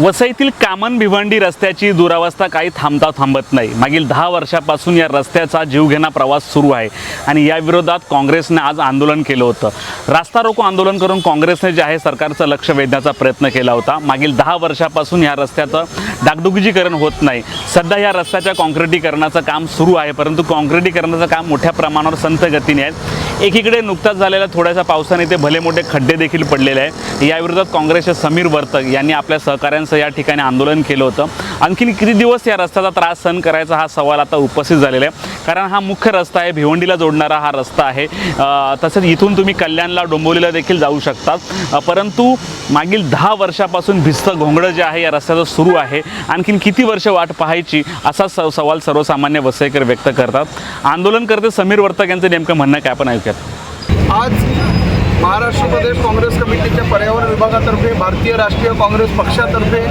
वसईतील कामन भिवंडी रस्त्याची दुरावस्था काही थांबता थांबत नाही. मागील दहा वर्षापासून या रस्त्याचा जीवघेणा प्रवास सुरू आहे आणि या विरोधात काँग्रेसने आज आंदोलन केलं होतं. रास्ता रोको आंदोलन करून काँग्रेसने जे आहे सरकारचं लक्ष वेधण्याचा प्रयत्न केला होता. मागील दहा वर्षापासून या रस्त्याचं डागडुगीकरण होत नाही. सध्या या रस्त्याच्या काँक्रिटीकरणाचं काम सुरू आहे परंतु काँक्रिटीकरणाचं काम मोठ्या प्रमाणावर संत गतीने आहे. एकीकडे नुकताच झालेल्या थोड्याशा पावसाने ते भले मोठे खड्डे देखील पडलेले आहे याविरोधात काँग्रेसचे समीर वर्तक यांनी आपल्या सहकाऱ्यांसह या ठिकाणी आंदोलन केलं होतं. आणखीन किती दिवस या रस्त्याचा त्रास सहन करायचा हा सवाल आता उपस्थित झालेला आहे. कारण हा मुख्य रस्ता आहे भिवंडीला जोडणारा हा रस्ता आहे. तसेच इथून तुम्ही कल्याणला डोंबोलीला देखील जाऊ शकतात. परंतु मागील दहा वर्षापासून भिस्त घोंगडं जे आहे या रस्त्याचं सुरू आहे. आणखीन किती वर्ष वाट पाहायची असा स सवाल सर्वसामान्य वसईकर व्यक्त करतात. आंदोलनकर्ते समीर वर्तक यांचं नेमकं म्हणणं काय आपण ऐकूयात. आज महाराष्ट्र प्रदेश काँग्रेस कमिटीच्या पर्यावरण विभागातर्फे भारतीय राष्ट्रीय काँग्रेस पक्षातर्फे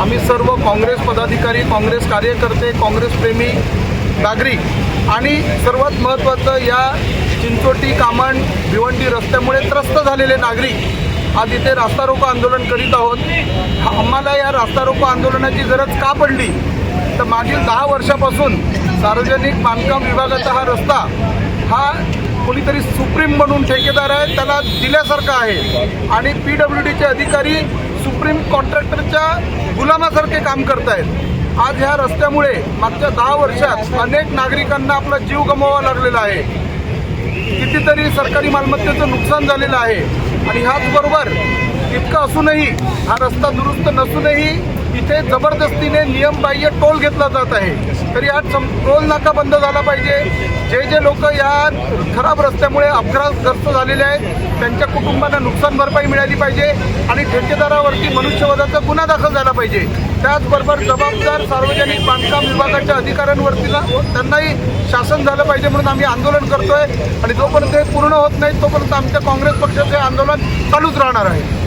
आम्ही सर्व काँग्रेस पदाधिकारी काँग्रेस कार्यकर्ते काँग्रेसप्रेमी नागरिक आणि सर्वात महत्त्वाचं या चिंचोटी कामण भिवंडी रस्त्यामुळे त्रस्त झालेले नागरिक आज इथे रास्ता रोको आंदोलन करीत आहोत. आम्हाला या रास्ता रोको आंदोलनाची गरज का पडली? तर मागील दहा वर्षापासून सार्वजनिक बांधकाम विभागाचा हा रस्ता हा कोणीतरी सुप्रीम म्हणून ठेकेदार आहे त्याला दिल्यासारखा आहे. आणि पी डब्ल्यू डीचे अधिकारी सुप्रीम कॉन्ट्रॅक्टरच्या गुलामासारखे काम करत आहेत आज ह्या रस्त्यामुळे मागच्या दहा वर्षात अनेक नागरिकांना आपला जीव गमवावा लागलेला आहे. कितीतरी सरकारी मालमत्तेचं नुकसान झालेलं आहे. आणि ह्याचबरोबर इतकं असूनही हा रस्ता दुरुस्त नसूनही इथे जबरदस्तीने नियमबाह्य टोल घेतला जात आहे. तरी आज सम टोल नाका बंद झाला पाहिजे. जे जे लोक या खराब रस्त्यामुळे अपघातग्रस्त झालेले आहेत त्यांच्या कुटुंबांना नुकसान भरपाई मिळाली पाहिजे आणि ठेकेदारावरती मनुष्यवधाचा गुन्हा दाखल झाला पाहिजे. त्याचबरोबर जबाबदार सार्वजनिक बांधकाम विभागाच्या अधिकाऱ्यांवरतीला त्यांनाही शासन झालं पाहिजे म्हणून आम्ही आंदोलन करतोय. आणि जोपर्यंत हे पूर्ण होत नाही तोपर्यंत आमच्या काँग्रेस पक्षाचे आंदोलन चालूच राहणार आहे.